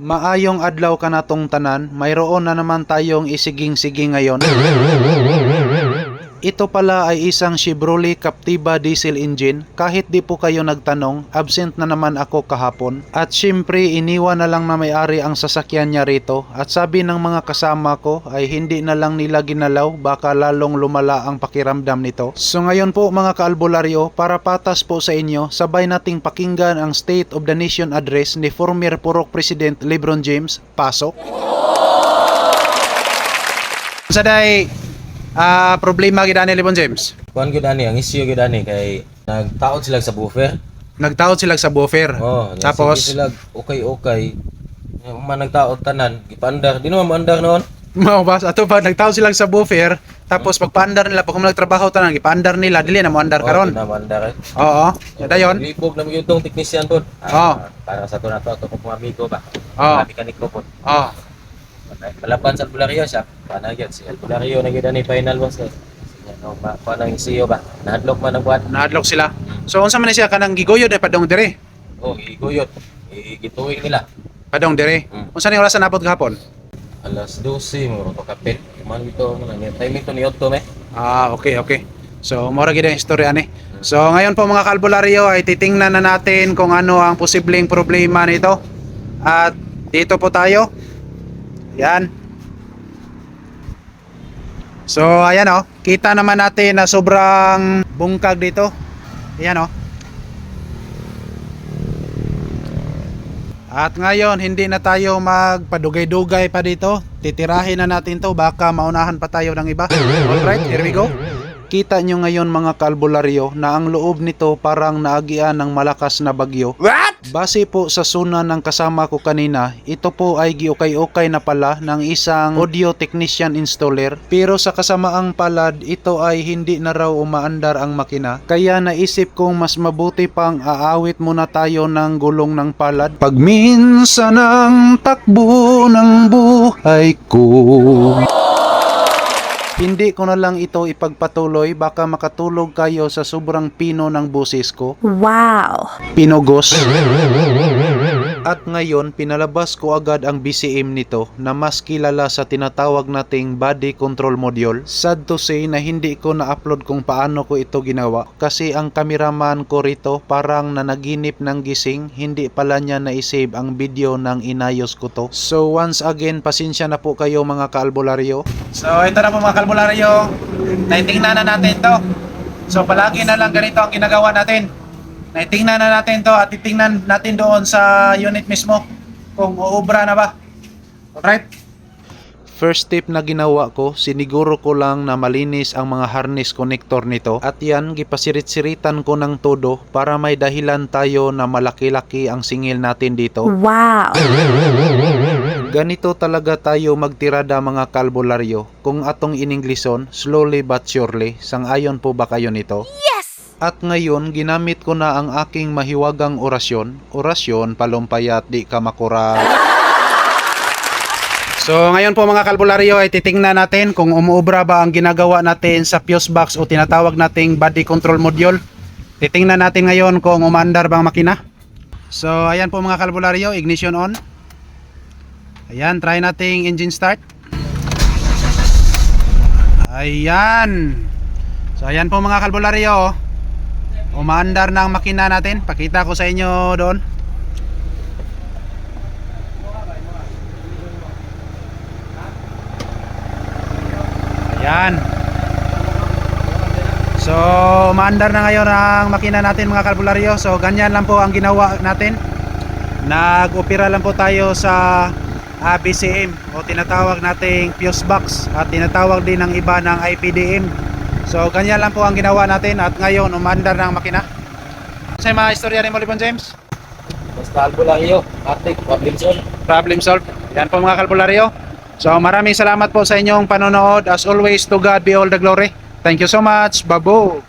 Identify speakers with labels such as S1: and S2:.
S1: Maayong adlaw ka na tong tanan, mayroon na naman tayong isiging-siging ngayon. Ito pala ay isang Chevrolet Captiva diesel engine. Kahit di po kayo nagtanong, absent na naman ako kahapon. At syempre, iniwan na lang na may-ari ang sasakyan niya rito. At sabi ng mga kasama ko ay hindi na lang nila ginalaw, baka lalong lumala ang pakiramdam nito. So ngayon po mga kaalbularyo, para patas po sa inyo, sabay nating pakinggan ang State of the Nation address ni former Purok President Lebron James. Pasok. Sa day, ah problema gid ani Lebron James.
S2: Kuan gyud ani ang issue gyud ani kay nagtaod sila sa buffer.
S1: Nagtaod sila sa buffer.
S2: Oh,
S1: Tapos
S2: sila okay okay. Yung man nagtaod tanan, gipandar. Di naman maandar noon.
S1: Mao ba ato ba nagtaod sila sa buffer tapos pagpaandar nila pag nagtrabaho tanan gipaandar nila dili na mo andar karon.
S2: Oh, maandar. eh.
S1: Oo. Dayon.
S2: Libog na yung tong technician po.
S1: Oh.
S2: Para sa to na to, to kung amigo ba.
S1: Oh.
S2: Mga mekaniko po.
S1: Oo.
S2: Palaban sa Albulario siya. Yun? Si Albulario na ani final boss. eh. No, ma, paano yung CEO ba? Nahadlok man ang buwan.
S1: Nahadlok sila. So unsa man ni siya kanang gigoyod ay padong dire?
S2: Oh, iguyot. Igituig nila.
S1: Padong dire.
S2: Mm.
S1: Unsa ni oras na napod gahapon?
S2: Alas 12, mo to kapit. Man ito, mo na. Timing to ni Otto, me.
S1: Ah, okay, okay. So, mora gid ang istorya ani. So, ngayon po mga kalbularyo ay titingnan na natin kung ano ang posibleng problema nito. At dito po tayo. Yan. So, ayan oh. Kita naman natin na sobrang bungkag dito. Ayan oh. At ngayon, hindi na tayo magpadugay-dugay pa dito. Titirahin na natin to, baka maunahan pa tayo ng iba. Alright, here we go. Kita nyo ngayon mga kalbularyo na ang loob nito parang naagian ng malakas na bagyo.
S2: What?
S1: Base po sa suna ng kasama ko kanina, ito po ay giukay-ukay na pala ng isang audio technician installer. Pero sa kasamaang palad, ito ay hindi na raw umaandar ang makina. Kaya naisip kong mas mabuti pang aawit muna tayo ng gulong ng palad. Pag minsan ang takbo ng buhay ko. Hindi ko na lang ito ipagpatuloy baka makatulog kayo sa sobrang pino ng busis ko.
S3: Wow.
S1: Pinogos. At ngayon, pinalabas ko agad ang BCM nito na mas kilala sa tinatawag nating body control module. Sad to say na hindi ko na-upload kung paano ko ito ginawa kasi ang kameraman ko rito parang nanaginip ng gising, hindi pala niya na-save ang video ng inayos ko to. So once again, pasensya na po kayo mga kaalbularyo. So ito na po mga kaalbularyo, naitingnan na natin to. So palagi na lang ganito ang ginagawa natin. Naitingnan na natin to at titingnan natin doon sa unit mismo kung uubra na ba. Alright? First tip na ginawa ko, siniguro ko lang na malinis ang mga harness connector nito at yan gipasirit-siritan ko ng todo para may dahilan tayo na malaki-laki ang singil natin dito.
S3: Wow.
S1: Ganito talaga tayo magtirada mga kalbularyo. Kung atong in-Englishon, slowly but surely. Sang-ayon po ba kayo nito? Yes! At ngayon, ginamit ko na ang aking mahiwagang orasyon. Orasyon, palumpayat, di ka makura. So ngayon po mga kalbularyo ay titingnan natin kung umuubra ba ang ginagawa natin sa fuse box o tinatawag nating body control module. Titingnan natin ngayon kung umandar ba ang makina. So ayan po mga kalbularyo, ignition on. Ayan, try nating engine start. Ayan. So ayan po mga kalbularyo. Umaandar na ang makina natin. Pakita ko sa inyo doon. Ayan. So, umaandar na ngayon ang makina natin mga kalbularyo. So, ganyan lang po ang ginawa natin. Nag-opera lang po tayo sa ah, BCM o tinatawag nating fuse box at tinatawag din ng iba ng IPDM. So, ganyan lang po ang ginawa natin at ngayon umaandar na ang makina. Sa mga istorya ni Molibon James?
S2: Basta iyo. Atik, problem solved.
S1: problem solved. Yan po mga kalbularyo. So maraming salamat po sa inyong panonood. As always, to God be all the glory. Thank you so much. Babo!